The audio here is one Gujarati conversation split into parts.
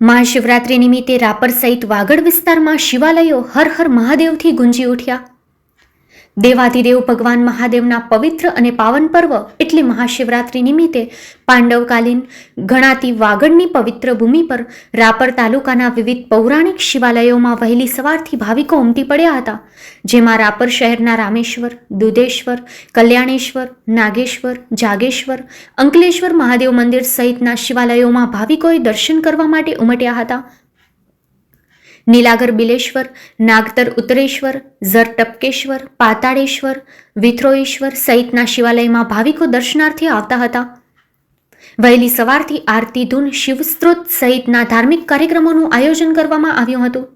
મહાશિવરાત્રિ નિમિત્તે રાપર સહિત વાગડ વિસ્તારમાં શિવાલયો હર હર મહાદેવથી ગુંજી ઉઠ્યા. દેવાધિદેવ ભગવાન મહાદેવના પવિત્ર અને પાવન પર્વ એટલે મહાશિવરાત્રિ નિમિત્તે પાંડવકાલીન ગણાતી વાગડની પવિત્ર ભૂમિ પર રાપર તાલુકાના વિવિધ પૌરાણિક શિવાલયોમાં વહેલી સવારથી ભાવિકો ઉમટી પડ્યા હતા, જેમાં રાપર શહેરના રામેશ્વર, દુધેશ્વર, કલ્યાણેશ્વર, નાગેશ્વર, જાગેશ્વર, અંકલેશ્વર મહાદેવ મંદિર સહિતના શિવાલયોમાં ભાવિકોએ દર્શન કરવા માટે ઉમટ્યા હતા. નીલાગર બિલેશ્વર, નાગતર ઉત્તરેશ્વર, ઝર ટપકેશ્વર, પાતાળેશ્વર, વિથ્રોઈશ્વર સહિતના શિવાલયમાં ભાવિકો દર્શનાર્થે આવતા હતા. વહેલી સવારથી આરતી ધૂન, શિવસ્ત્રોત સહિતના ધાર્મિક કાર્યક્રમોનું આયોજન કરવામાં આવ્યું હતું.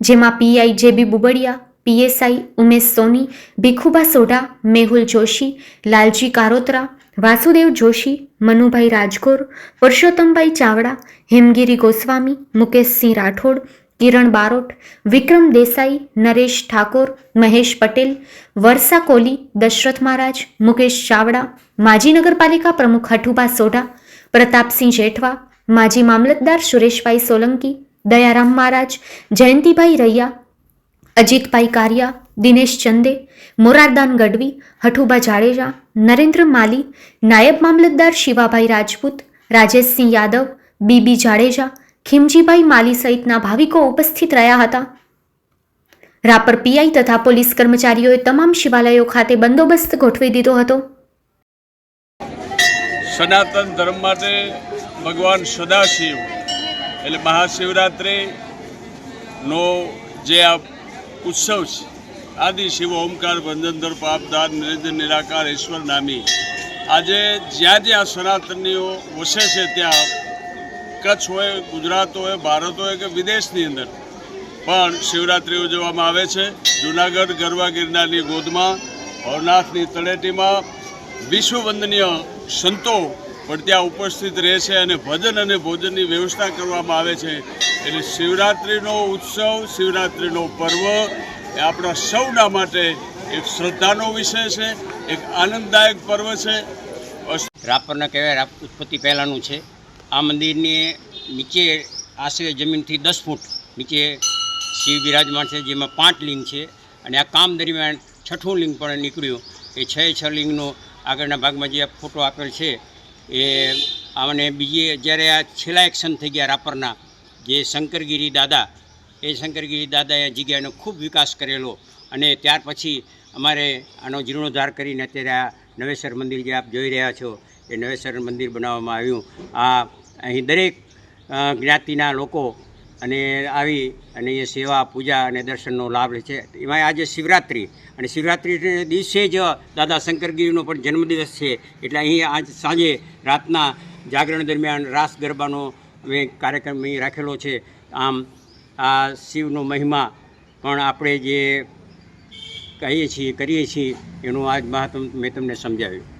જેમાં PI JB Bubadiya PSI Umesh Soni Bhikhuba Sodha, Mehul Joshi, Lalji Karotara, Vasudev Joshi, Manubhai Rajgor Purushottambhai Chavda, Hemgiri Goswami, Mukeshsinh Rathod Kiran Barot, Vikram Desai, Naresh Thakor, Mahesh Patel, Varsha Koli Dashrath Maharaj, Mukesh Chavda, માજી નગરપાલિકા પ્રમુખ હઠુભા સોઢા, પ્રતાપસિંહ જેઠવા, માજી મામલતદાર સુરેશભાઈ સોલંકી, દયારામ મહારાજ, જયંતિભાઈ રૈયા, અજીતભાઈ કારિયા, દિનેશ ચંદે, મોરારદાન ગઢવી, હઠુભા જાડેજા, નરેન્દ્ર માલી, નાયબ મામલતદાર શિવાભાઈ રાજપૂત, રાજેશસિંહ યાદવ, બીબી જાડેજા ખીમજીભાઈ માલી સહિતના ભાવિકો ઉપસ્થિત રહ્યા હતા. રાપર પીઆઈ તથા પોલીસ કર્મચારીઓએ તમામ શિવાલયો ખાતે બંદોબસ્ત ગોઠવી દીધો હતો. સનાતન ધર્મ માટે ભગવાન સદાશિવ એટલે મહાશિવરાત્રિનો જે આ ઉત્સવ છે, આદિ શિવ ઓમકાર ભંજનધર પાપદાર નિરંજન નિરાકાર ઈશ્વર નામી. આજે જ્યાં જ્યાં સનાતનીઓ વસે છે ત્યાં કચ્છ હોય, ગુજરાત હોય, ભારત હોય કે વિદેશની અંદર. પણ શિવરાત્રિ ઉજવવામાં આવે છે. જૂનાગઢ ગરવા ગિરનારની ગોદમાં, ભવનાથની તળેટીમાં વિશ્વવંદનીય સંતો પણ ત્યાં ઉપસ્થિત રહે છે અને ભજન અને ભોજનની વ્યવસ્થા કરવામાં આવે છે. એટલે શિવરાત્રિનો ઉત્સવ, શિવરાત્રિનો પર્વ એ આપણા સૌના માટે એક શ્રદ્ધાનો વિષય છે, એક આનંદદાયક પર્વ છે. રાપરના કહેવાય રાપ ઉત્પત્તિ પહેલાંનું છે. આ મંદિરની નીચે આશરે જમીનથી દસ ફૂટ નીચે શિવ બિરાજમાન છે, જેમાં પાંચ લિંગ છે. અને આ કામ દરમિયાન છઠ્ઠું લિંગ પણ નીકળ્યું. એ છ છ લિંગનો આગળના ભાગમાં જે ફોટો આપેલ છે, એ અને બીજી જ્યારે આ છેલ્લા એક્શન થઈ ગયા રાપરના, જે શંકરગીરી દાદા, એ શંકરગીરી દાદાએ આ જગ્યાનો ખૂબ વિકાસ કરેલો. અને ત્યાર પછી અમારે આનો જીર્ણોદ્ધાર કરીને અત્યારે આ નવેસર મંદિર જે આપ જોઈ રહ્યા છો, એ નવેસર મંદિર બનાવવામાં આવ્યું. આ અહીં દરેક જ્ઞાતિના લોકો અને આવી અને એ સેવા, પૂજા અને દર્શનનો લાભ લે છે. એમાં આજે શિવરાત્રિ અને શિવરાત્રિના દિવસે જ દાદા શંકરગીરીનો પણ જન્મદિવસ છે. એટલે અહીં આજ સાંજે રાતના જાગરણ દરમિયાન રાસ ગરબાનો અમે કાર્યક્રમ અહીં રાખેલો છે. આમ આ શિવનો મહિમા પણ આપણે જે કહીએ છીએ, કરીએ છીએ, એનું આજ મહાત્મ મેં તમને સમજાવ્યું.